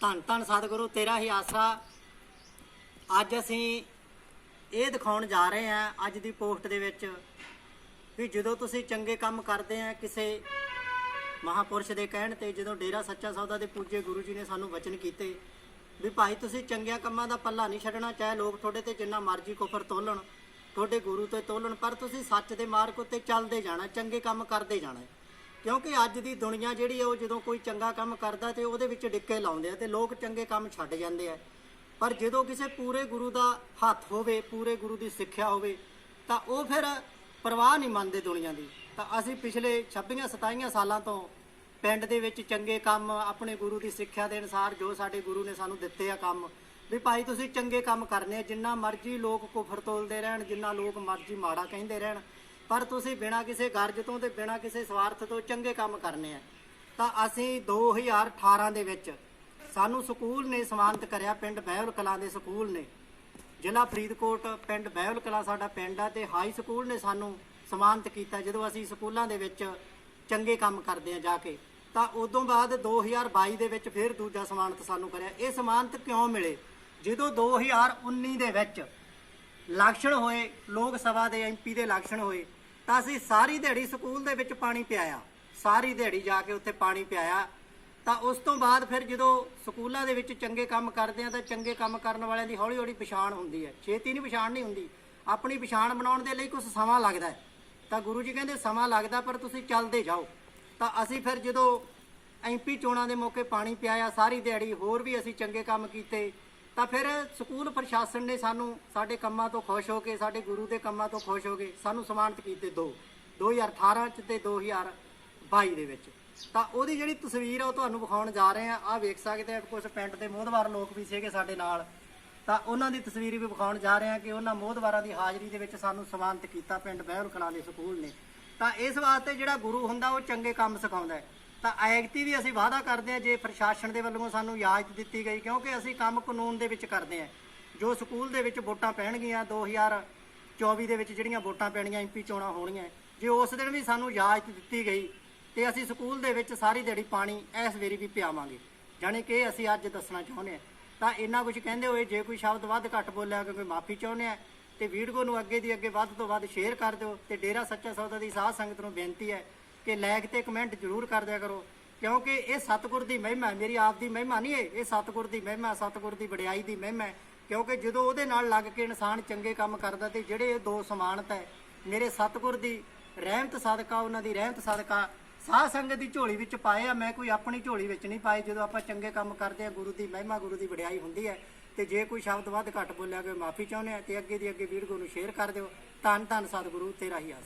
ਧੰਨ ਧੰਨ ਸਤਿਗੁਰੂ, ਤੇਰਾ ਹੀ ਆਸਰਾ। ਅੱਜ ਅਸੀਂ ਇਹ ਦਿਖਾਉਣ ਜਾ ਰਹੇ ਹਾਂ ਅੱਜ ਦੀ ਪੋਸਟ ਦੇ ਵਿੱਚ ਵੀ ਜਦੋਂ ਤੁਸੀਂ ਚੰਗੇ ਕੰਮ ਕਰਦੇ ਆ ਕਿਸੇ ਮਹਾਪੁਰਸ਼ ਦੇ ਕਹਿਣ ਤੇ, ਜਦੋਂ ਡੇਰਾ ਸੱਚਾ ਸੌਦਾ ਦੇ ਪੂਜੇ ਗੁਰੂ ਜੀ ਨੇ ਸਾਨੂੰ ਵਚਨ ਕੀਤੇ ਵੀ ਭਾਈ ਤੁਸੀਂ ਚੰਗਿਆਂ ਕੰਮਾਂ ਦਾ ਪੱਲਾ ਨਹੀਂ ਛੱਡਣਾ, ਚਾਹੇ ਲੋਕ ਤੁਹਾਡੇ ਤੇ ਜਿੰਨਾ ਮਰਜ਼ੀ ਕੁਫਰ ਤੋਲਣ, ਤੁਹਾਡੇ ਗੁਰੂ ਤੇ ਤੋਲਣ, ਪਰ ਤੁਸੀਂ ਸੱਚ ਦੇ ਮਾਰਗ ਉੱਤੇ ਚੱਲਦੇ ਜਾਣਾ, ਚੰਗੇ ਕੰਮ ਕਰਦੇ ਜਾਣਾ। ਕਿਉਂਕਿ ਅੱਜ ਦੀ ਦੁਨੀਆ ਜਿਹੜੀ ਆ, ਉਹ ਜਦੋਂ ਕੋਈ ਚੰਗਾ ਕੰਮ ਕਰਦਾ ਤੇ ਉਹਦੇ ਵਿੱਚ ਡਿੱਕੇ ਲਾਉਂਦੇ ਆ ਤੇ ਲੋਕ ਚੰਗੇ ਕੰਮ ਛੱਡ ਜਾਂਦੇ ਆ। ਪਰ ਜਦੋਂ ਕਿਸੇ ਪੂਰੇ ਗੁਰੂ ਦਾ ਹੱਥ ਹੋਵੇ, ਪੂਰੇ ਗੁਰੂ ਦੀ ਸਿੱਖਿਆ ਹੋਵੇ, ਤਾਂ ਉਹ ਫਿਰ ਪਰਵਾਹ ਨਹੀਂ ਮੰਨਦੇ ਦੁਨੀਆ ਦੀ। ਤਾਂ ਅਸੀਂ ਪਿਛਲੇ 26 27 ਸਾਲਾਂ ਤੋਂ ਪਿੰਡ ਦੇ ਵਿੱਚ ਚੰਗੇ ਕੰਮ ਆਪਣੇ ਗੁਰੂ ਦੀ ਸਿੱਖਿਆ ਦੇ ਅਨੁਸਾਰ ਜੋ ਸਾਡੇ ਗੁਰੂ ਨੇ ਸਾਨੂੰ ਦਿੱਤੇ ਆ ਕੰਮ, ਵੀ ਭਾਈ ਤੁਸੀਂ ਚੰਗੇ ਕੰਮ ਕਰਨੇ ਆ, ਜਿੰਨਾ ਮਰਜ਼ੀ ਲੋਕ ਕੁਫਰ ਤੋਲਦੇ ਰਹਿਣ, ਜਿੰਨਾ ਲੋਕ ਮਰਜ਼ੀ ਮਾੜਾ ਕਹਿੰਦੇ ਰਹਿਣ। ਪਰ ਤੁਸੀਂ ਬਿਨਾਂ ਕਿਸੇ ਗਰਜ ਤੋਂ ਤੇ ਬਿਨਾਂ ਕਿਸੇ ਸਵਾਰਥ ਤੋਂ ਚੰਗੇ ਕੰਮ ਕਰਨੇ ਆ। ਤਾਂ ਅਸੀਂ 2018 ਦੇ ਵਿੱਚ ਸਾਨੂੰ ਸਕੂਲ ਨੇ ਸਨਮਾਨਿਤ ਕਰਿਆ ਪਿੰਡ ਬਹਿਲ ਕਲਾਂ ਦੇ ਸਕੂਲ ਨੇ। ਜ਼ਿਲ੍ਹਾ ਫਰੀਦਕੋਟ ਪਿੰਡ ਬਹਿਲ ਕਲਾਂ ਸਾਡਾ ਪਿੰਡ ਆ ਤੇ ਹਾਈ ਸਕੂਲ ਨੇ ਸਾਨੂੰ ਸਨਮਾਨਿਤ ਕੀਤਾ ਜਦੋਂ ਅਸੀਂ ਸਕੂਲਾਂ ਦੇ ਵਿੱਚ ਚੰਗੇ ਕੰਮ ਕਰਦੇ ਆ ਜਾ ਕੇ। ਤਾਂ ਉਦੋਂ ਬਾਅਦ 2022 ਦੇ ਵਿੱਚ ਫਿਰ ਦੂਜਾ ਸਮਾਨਤ ਸਾਨੂੰ ਕਰਿਆ। ਇਹ ਸਮਾਨਤ ਕਿਉਂ ਮਿਲੇ? ਜਦੋਂ 2019 ਦੇ ਵਿੱਚ ਇਲੈਕਸ਼ਨ ਹੋਏ, ਲੋਕ ਸਭਾ ਦੇ ਐਮਪੀ ਦੇ ਇਲੈਕਸ਼ਨ ਹੋਏ ਤਾਂ ਅਸੀਂ ਸਾਰੀ ਦਿਹਾੜੀ ਸਕੂਲ ਦੇ ਵਿੱਚ ਪਾਣੀ ਪਿਆਇਆ। ਸਾਰੀ ਦਿਹਾੜੀ ਜਾ ਕੇ ਉੱਥੇ ਪਾਣੀ ਪਿਆਇਆ। ਤਾਂ ਉਸ ਤੋਂ ਬਾਅਦ ਫਿਰ ਜਦੋਂ ਸਕੂਲਾਂ ਦੇ ਵਿੱਚ ਚੰਗੇ ਕੰਮ ਕਰਦੇ ਆ, ਤਾਂ ਚੰਗੇ ਕੰਮ ਕਰਨ ਵਾਲਿਆਂ ਦੀ ਹੌਲੀ ਹੌਲੀ ਪਛਾਣ ਹੁੰਦੀ ਹੈ। ਛੇਤੀ ਨਹੀਂ ਪਛਾਣ ਨਹੀਂ ਹੁੰਦੀ। ਆਪਣੀ ਪਛਾਣ ਬਣਾਉਣ ਦੇ ਲਈ ਕੁਝ ਸਮਾਂ ਲੱਗਦਾ ਹੈ। ਤਾਂ ਗੁਰੂ ਜੀ ਕਹਿੰਦੇ, ਸਮਾਂ ਲੱਗਦਾ, ਪਰ ਤੁਸੀਂ ਚੱਲਦੇ ਜਾਓ। ਤਾਂ ਅਸੀਂ ਫਿਰ ਜਦੋਂ ਐਮਪੀ ਚੋਣਾਂ ਦੇ ਮੌਕੇ ਪਾਣੀ ਪਿਆਇਆ, ਸਾਰੀ ਦਿਹਾੜੀ ਹੋਰ ਵੀ ਅਸੀਂ ਚੰਗੇ ਕੰਮ ਕੀਤੇ। ਤਾਂ ਫਿਰ ਸਕੂਲ ਪ੍ਰਸ਼ਾਸਨ ਨੇ ਸਾਨੂੰ ਸਾਡੇ ਕੰਮਾਂ ਤੋਂ ਖੁਸ਼ ਹੋ ਕੇ, ਸਾਡੇ ਗੁਰੂ ਦੇ ਕੰਮਾਂ ਤੋਂ ਖੁਸ਼ ਹੋ ਕੇ ਸਾਨੂੰ ਸਨਮਾਨਿਤ ਕੀਤੇ ਦੋ 2018 ਚ ਤੇ 2022 ਦੇ ਵਿੱਚ। ਤਾਂ ਉਹਦੀ ਜਿਹੜੀ ਤਸਵੀਰ ਆ ਉਹ ਤੁਹਾਨੂੰ ਵਿਖਾਉਣ ਜਾ ਰਹੇ ਆ। ਆਹ ਵੇਖ ਸਕਦੇ ਆ ਕੁਝ ਪਿੰਡ ਦੇ ਮੋਹਦਵਾਰ ਲੋਕ ਵੀ ਸੀਗੇ ਸਾਡੇ ਨਾਲ। ਤਾਂ ਉਹਨਾਂ ਦੀ ਤਸਵੀਰ ਵੀ ਵਿਖਾਉਣ ਜਾ ਰਹੇ ਆ ਕਿ ਉਹਨਾਂ ਮੋਹਦਵਾਰਾਂ ਦੀ ਹਾਜ਼ਰੀ ਦੇ ਵਿੱਚ ਸਾਨੂੰ ਸਨਮਾਨਿਤ ਕੀਤਾ ਪਿੰਡ ਬਹਿਲ ਕਲਾਂ ਸਕੂਲ ਨੇ। ਤਾਂ ਇਸ ਵਾਸਤੇ ਜਿਹੜਾ ਗੁਰੂ ਹੁੰਦਾ ਉਹ ਚੰਗੇ ਕੰਮ ਸਿਖਾਉਂਦਾ ਹੈ। ਤਾਂ ਐਗਤੀ ਵੀ ਅਸੀਂ ਵਾਅਦਾ ਕਰਦੇ ਹਾਂ ਜੇ ਪ੍ਰਸ਼ਾਸਨ ਦੇ ਵੱਲੋਂ ਸਾਨੂੰ ਇਜਾਜ਼ਤ ਦਿੱਤੀ ਗਈ, ਕਿਉਂਕਿ ਅਸੀਂ ਕੰਮ ਕਾਨੂੰਨ ਦੇ ਵਿੱਚ ਕਰਦੇ ਹਾਂ। ਜੋ ਸਕੂਲ ਦੇ ਵਿੱਚ ਵੋਟਾਂ ਪੈਣਗੀਆਂ 2024 ਦੇ ਵਿੱਚ ਜਿਹੜੀਆਂ ਵੋਟਾਂ ਪੈਣੀਆਂ ਐਮਪੀ ਚੋਣਾਂ ਹੋਣੀਆਂ ਜੇ ਉਸ ਦਿਨ ਵੀ ਸਾਨੂੰ ਇਜਾਜ਼ਤ ਦਿੱਤੀ ਗਈ, ਤੇ ਅਸੀਂ ਸਕੂਲ ਦੇ ਵਿੱਚ ਸਾਰੀ ਦਿਹਾੜੀ ਪਾਣੀ ਇਸ ਵੇਰੀ ਵੀ ਪਿਆਵਾਂਗੇ। ਜਾਣੀ ਕਿ ਅਸੀਂ ਅੱਜ ਦੱਸਣਾ ਚਾਹੁੰਦੇ ਹਾਂ। ਤਾਂ ਇੰਨਾ ਕੁਝ ਕਹਿੰਦੇ ਹੋਏ, ਜੇ ਕੋਈ ਸ਼ਬਦ ਵੱਧ ਘੱਟ ਬੋਲਿਆ, ਕਿਉਂਕਿ ਮਾਫੀ ਚਾਹੁੰਦੇ ਆ ਤੇ ਵੀਡੀਓ ਨੂੰ ਅੱਗੇ ਦੀ ਅੱਗੇ ਵੱਧ ਤੋਂ ਵੱਧ ਸ਼ੇਅਰ ਕਰ ਦਿਓ, ਤੇ ਡੇਰਾ ਸੱਚਾ ਸੌਦਾ ਦੀ ਸਾਧ ਸੰਗਤ ਨੂੰ ਬੇਨਤੀ ਹੈ ਕਿ ਲਾਇਕ ਤੇ ਕਮੈਂਟ ਜ਼ਰੂਰ ਕਰ ਦਿਆ ਕਰੋ। ਕਿਉਂਕਿ ਇਹ ਸਤਿਗੁਰ ਦੀ ਮਹਿਮਾ ਮੇਰੀ ਆਪ ਦੀ ਮਹਿਮਾ ਨਹੀਂ ਹੈ। ਇਹ ਸਤਿਗੁਰ ਦੀ ਮਹਿਮਾ, ਸਤਿਗੁਰ ਦੀ ਵਡਿਆਈ ਦੀ ਮਹਿਮਾ ਹੈ। ਕਿਉਂਕਿ ਜਦੋਂ ਉਹਦੇ ਨਾਲ ਲੱਗ ਕੇ ਇਨਸਾਨ ਚੰਗੇ ਕੰਮ ਕਰਦਾ ਤੇ ਜਿਹੜੇ ਇਹ ਦੋ ਸਮਾਨਤਾ ਹੈ, ਮੇਰੇ ਸਤਿਗੁਰ ਦੀ ਰਹਿਮਤ ਸਦਕਾ, ਉਹਨਾਂ ਦੀ ਰਹਿਮਤ ਸਦਕਾ, ਸਾਧ ਸੰਗਤ ਦੀ ਝੋਲੀ ਵਿੱਚ ਪਾਏ ਆ, ਮੈਂ ਕੋਈ ਆਪਣੀ ਝੋਲੀ ਵਿੱਚ ਨਹੀਂ ਪਾਏ। ਜਦੋਂ ਆਪਾਂ ਚੰਗੇ ਕੰਮ ਕਰਦੇ ਆ, ਗੁਰੂ ਦੀ ਮਹਿਮਾ, ਗੁਰੂ ਦੀ ਵਡਿਆਈ ਹੁੰਦੀ ਹੈ। ਤੇ ਜੇ ਕੋਈ ਸ਼ਬਦ ਵੱਧ ਘੱਟ ਬੋਲਿਆ, ਕੋਈ ਮਾਫੀ ਚਾਹੁੰਦੇ ਆ, ਤੇ ਅੱਗੇ ਦੀ ਅੱਗੇ ਵੀਡੀਓ ਨੂੰ ਸ਼ੇਅਰ ਕਰ ਦਿਓ। ਧੰਨ ਧੰਨ ਸਤਿਗੁਰੂ, ਤੇਰਾ ਹੀ ਆਸ